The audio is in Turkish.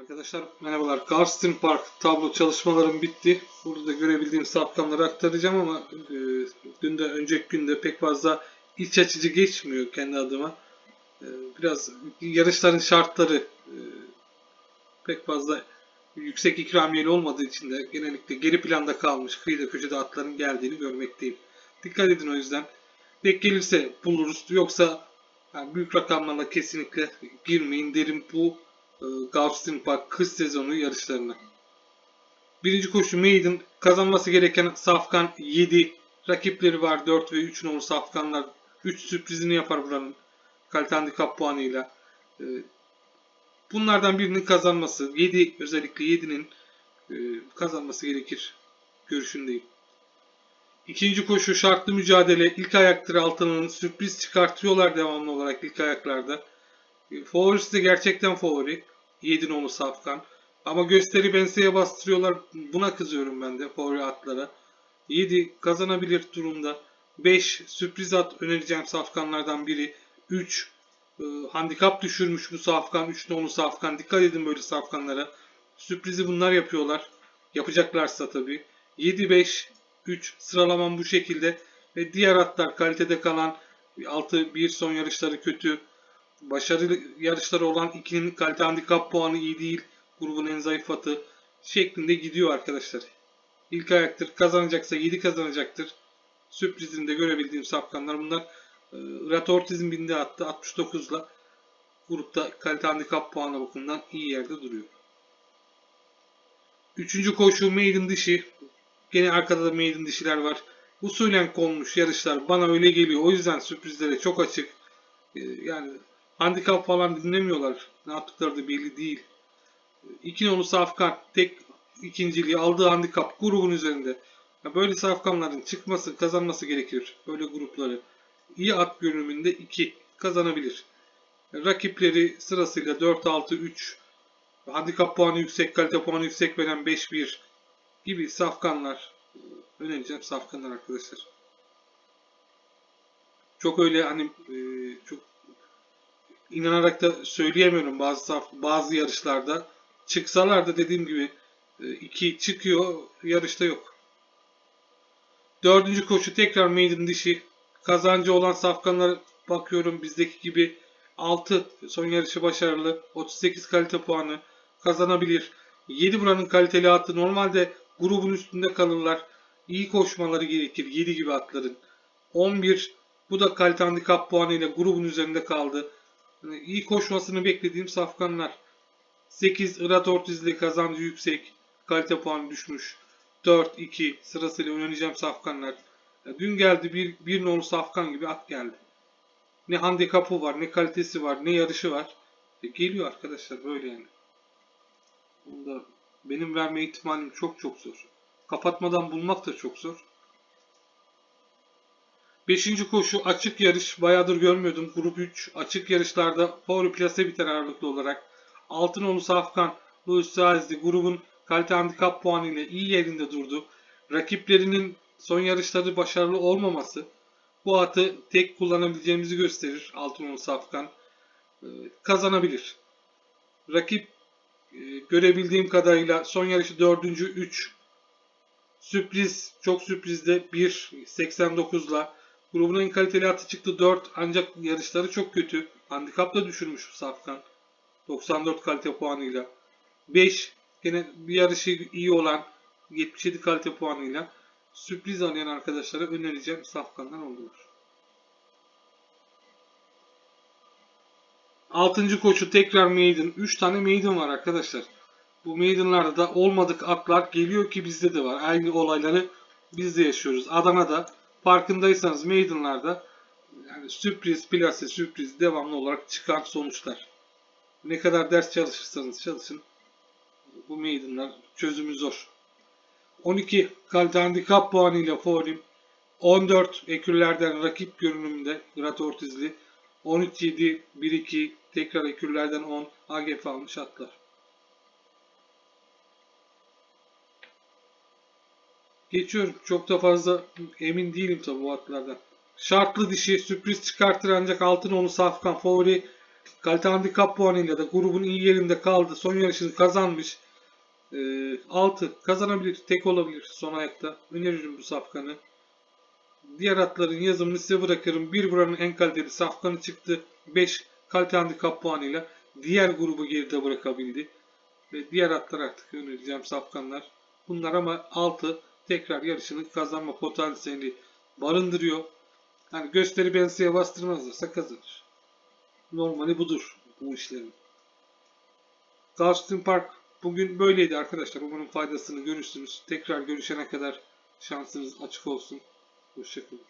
Arkadaşlar merhabalar. Garstin Park tablo çalışmalarım bitti. Burada görebildiğim safkanları aktaracağım ama e, dün de önceki günde pek fazla iç açıcı geçmiyor kendi adıma. E, biraz yarışların şartları e, pek fazla yüksek ikramiyeli olmadığı için de genellikle geri planda kalmış kıyıda köşede atların geldiğini görmekteyim. Dikkat edin o yüzden. Denk gelirse buluruz. Yoksa yani büyük rakamlarla kesinlikle girmeyin derim bu Gulfstream Park kış sezonu yarışlarına. Birinci koşu Maiden kazanması gereken Safkan 7. Rakipleri var 4 ve 3 numaralı Safkanlar 3 sürprizini yapar buranın kalite handikap puanıyla. E, Bunlardan birinin kazanması 7 özellikle 7'nin e, kazanması gerekir görüşündeyim. İkinci koşu şartlı mücadele ilk ayaktır altının sürpriz çıkartıyorlar devamlı olarak ilk ayaklarda. E, Favorisi de gerçekten favori. 7 nolu Safkan. Ama gösteri benseye bastırıyorlar. Buna kızıyorum ben de favori atlara. 7 kazanabilir durumda. 5 sürpriz at önereceğim safkanlardan biri. 3 e, handikap düşürmüş bu safkan. 3 nolu safkan. Dikkat edin böyle safkanlara. Sürprizi bunlar yapıyorlar. Yapacaklarsa tabii. 7-5 3 sıralamam bu şekilde. Ve diğer atlar kalitede kalan 6-1 son yarışları kötü. Başarılı yarışları olan ikinin kalite handikap puanı iyi değil. Grubun en zayıf atı şeklinde gidiyor arkadaşlar. İlk ayaktır. Kazanacaksa 7 kazanacaktır. Sürprizini de görebildiğim safkanlar bunlar. E, Rat Ortiz'in binde attı 69'la. Grupta kalite handikap puanı bakımından iyi yerde duruyor. Üçüncü koşu maiden dişi. Gene arkada da maiden dişiler var. Usulen konmuş yarışlar bana öyle geliyor. O yüzden sürprizlere çok açık. Ee, Yani handikap falan dinlemiyorlar. Ne yaptıkları da belli değil. İki nolu Safkan tek ikinciliği aldığı handikap grubun üzerinde. Ya böyle Safkanların çıkması, kazanması gerekir. Böyle grupları. İyi at görünümünde 2 kazanabilir. Rakipleri sırasıyla 4-6-3 handikap puanı yüksek, kalite puanı yüksek veren 5-1 gibi safkanlar önereceğim safkanlar arkadaşlar. Çok öyle hani e, çok inanarak da söyleyemiyorum bazı bazı yarışlarda. Çıksalar da dediğim gibi e, iki çıkıyor yarışta yok. Dördüncü koşu tekrar maiden dişi. Kazancı olan safkanlara bakıyorum bizdeki gibi 6 son yarışı başarılı. 38 kalite puanı kazanabilir. 7 buranın kaliteli atı normalde grubun üstünde kalırlar. İyi koşmaları gerekir 7 gibi atların. 11 bu da kalite handikap puanıyla grubun üzerinde kaldı. İyi koşmasını beklediğim safkanlar. 8 Irat Ortizli kazancı yüksek. Kalite puanı düşmüş. 4-2 sırasıyla oynayacağım safkanlar. Dün geldi bir, bir nolu safkan gibi at geldi. Ne handikapı var, ne kalitesi var, ne yarışı var. E geliyor arkadaşlar böyle yani. Bunda benim verme ihtimalim çok çok zor. Kapatmadan bulmak da çok zor. Beşinci koşu açık yarış. Bayağıdır görmüyordum. Grup 3 açık yarışlarda favori plase biter ağırlıklı olarak. Altınoğlu Safkan, Louis Saizli grubun kalite handikap puanı ile iyi yerinde durdu. Rakiplerinin son yarışları başarılı olmaması bu atı tek kullanabileceğimizi gösterir Altınoğlu Safkan. Ee, kazanabilir. Rakip e, görebildiğim kadarıyla son yarışı 4. 3 sürpriz çok sürprizde 1 89'la grubun en kaliteli atı çıktı 4 ancak yarışları çok kötü. Handikap da düşürmüş Safkan. 94 kalite puanıyla. 5 yine bir yarışı iyi olan 77 kalite puanıyla sürpriz arayan arkadaşlara önereceğim Safkan'dan oldular. Altıncı koçu tekrar maiden. 3 tane maiden var arkadaşlar. Bu maidenlarda da olmadık atlar geliyor ki bizde de var. Aynı olayları biz de yaşıyoruz. Adana'da farkındaysanız maidenlarda yani sürpriz, plase, sürpriz devamlı olarak çıkan sonuçlar. Ne kadar ders çalışırsanız çalışın bu maidenlar çözümü zor. 12 kalite handikap puanıyla favorim. 14 ekürlerden rakip görünümünde Grat Ortizli. 13-7, 1-2 tekrar ekürlerden 10 AGF almış atlar. Geçiyorum. Çok da fazla emin değilim tabi bu atlardan. Şartlı dişi sürpriz çıkartır ancak altın onu safkan favori kalite handikap puanıyla da grubun iyi yerinde kaldı. Son yarışını kazanmış. 6 kazanabilir. Tek olabilir son ayakta. Öneririm bu safkanı. Diğer atların yazımını size bırakırım. Bir buranın en kaliteli safkanı çıktı. 5 kalite handikap puanıyla diğer grubu geride bırakabildi. Ve diğer atlar artık önereceğim safkanlar. Bunlar ama 6 tekrar yarışını kazanma potansiyeli barındırıyor. Yani gösteri benseye bastırmazlarsa kazanır. Normali budur bu işlerin. Galston Park bugün böyleydi arkadaşlar. Umarım faydasını görürsünüz. Tekrar görüşene kadar şansınız açık olsun. Hoşçakalın.